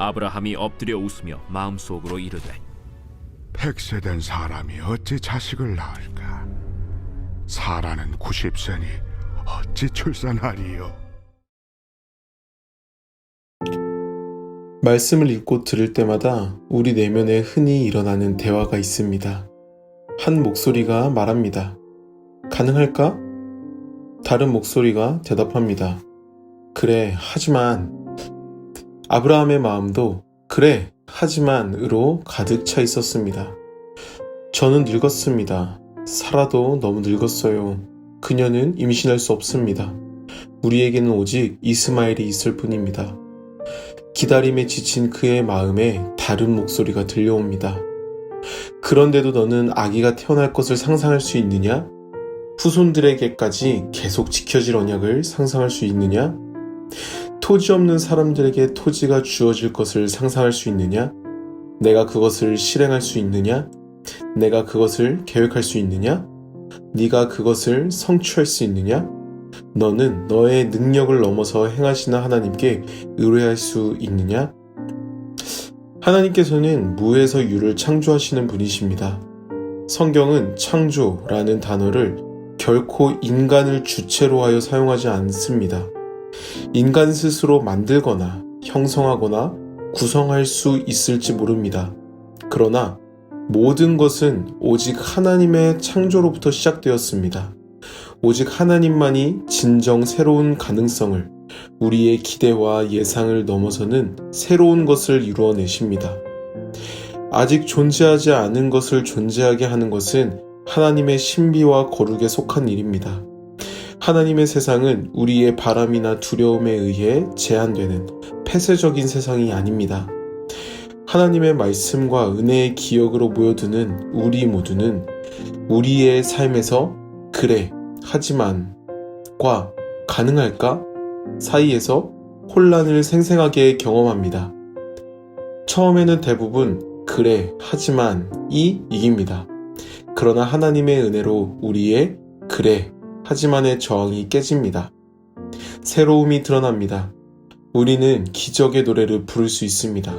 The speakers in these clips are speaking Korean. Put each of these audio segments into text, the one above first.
아브라함이 엎드려 웃으며 마음속으로 이르되 백세된 사람이 어찌 자식을 낳을까? 사라는 90세니 어찌 출산하리요? 말씀을 읽고 들을 때마다 우리 내면에 흔히 일어나는 대화가 있습니다. 한 목소리가 말합니다. 가능할까? 다른 목소리가 대답합니다. 그래, 하지만. 아브라함의 마음도 그래, 하지만으로 가득 차 있었습니다. 저는 늙었습니다. 사라도 너무 늙었어요. 그녀는 임신할 수 없습니다. 우리에게는 오직 이스마엘이 있을 뿐입니다. 기다림에 지친 그의 마음에 다른 목소리가 들려옵니다. 그런데도 너는 아기가 태어날 것을 상상할 수 있느냐? 후손들에게까지 계속 지켜질 언약을 상상할 수 있느냐? 토지 없는 사람들에게 토지가 주어질 것을 상상할 수 있느냐? 내가 그것을 실행할 수 있느냐? 내가 그것을 계획할 수 있느냐? 네가 그것을 성취할 수 있느냐? 너는 너의 능력을 넘어서 행하시는 하나님께 의뢰할 수 있느냐? 하나님께서는 무에서 유를 창조하시는 분이십니다. 성경은 창조라는 단어를 결코 인간을 주체로 하여 사용하지 않습니다. 인간 스스로 만들거나 형성하거나 구성할 수 있을지 모릅니다. 그러나 모든 것은 오직 하나님의 창조로부터 시작되었습니다. 오직 하나님만이 진정 새로운 가능성을 우리의 기대와 예상을 넘어서는 새로운 것을 이루어내십니다. 아직 존재하지 않은 것을 존재하게 하는 것은 하나님의 신비와 거룩에 속한 일입니다. 하나님의 세상은 우리의 바람이나 두려움에 의해 제한되는 폐쇄적인 세상이 아닙니다. 하나님의 말씀과 은혜의 기억으로 모여드는 우리 모두는 우리의 삶에서 그래, 하지만, 과 가능할까? 사이에서 혼란을 생생하게 경험합니다. 처음에는 대부분 그래, 하지만 이 이깁니다. 그러나 하나님의 은혜로 우리의 그래, 하지만의 저항이 깨집니다. 새로움이 드러납니다. 우리는 기적의 노래를 부를 수 있습니다.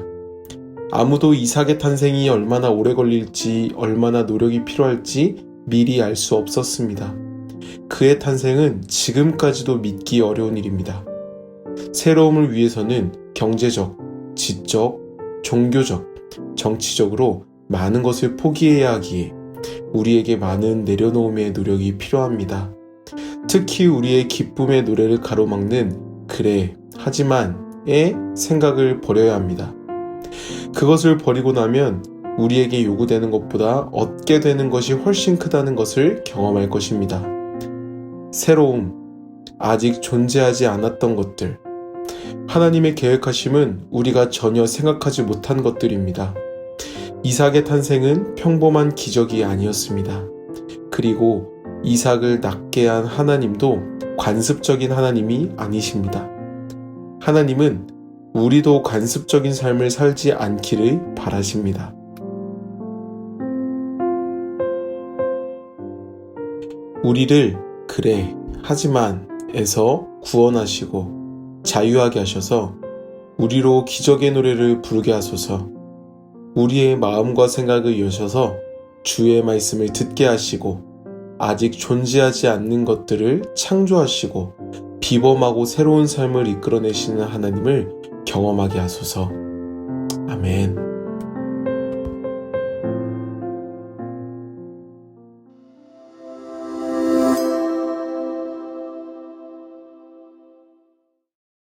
아무도 이삭의 탄생이 얼마나 오래 걸릴지, 얼마나 노력이 필요할지 미리 알 수 없었습니다. 그의 탄생은 지금까지도 믿기 어려운 일입니다. 새로움을 위해서는 경제적, 지적, 종교적, 정치적으로 많은 것을 포기해야 하기에 우리에게 많은 내려놓음의 노력이 필요합니다. 특히 우리의 기쁨의 노래를 가로막는 그래, 하지만의 생각을 버려야 합니다. 그것을 버리고 나면 우리에게 요구되는 것보다 얻게 되는 것이 훨씬 크다는 것을 경험할 것입니다. 새로움, 아직 존재하지 않았던 것들. 하나님의 계획하심은 우리가 전혀 생각하지 못한 것들입니다. 이삭의 탄생은 평범한 기적이 아니었습니다. 그리고 이삭을 낳게 한 하나님도 관습적인 하나님이 아니십니다. 하나님은 우리도 관습적인 삶을 살지 않기를 바라십니다. 우리를 그래, 하지만 에서 구원하시고 자유하게 하셔서 우리로 기적의 노래를 부르게 하소서 우리의 마음과 생각을 여셔서 주의 말씀을 듣게 하시고 아직 존재하지 않는 것들을 창조하시고 비범하고 새로운 삶을 이끌어내시는 하나님을 경험하게 하소서. 아멘.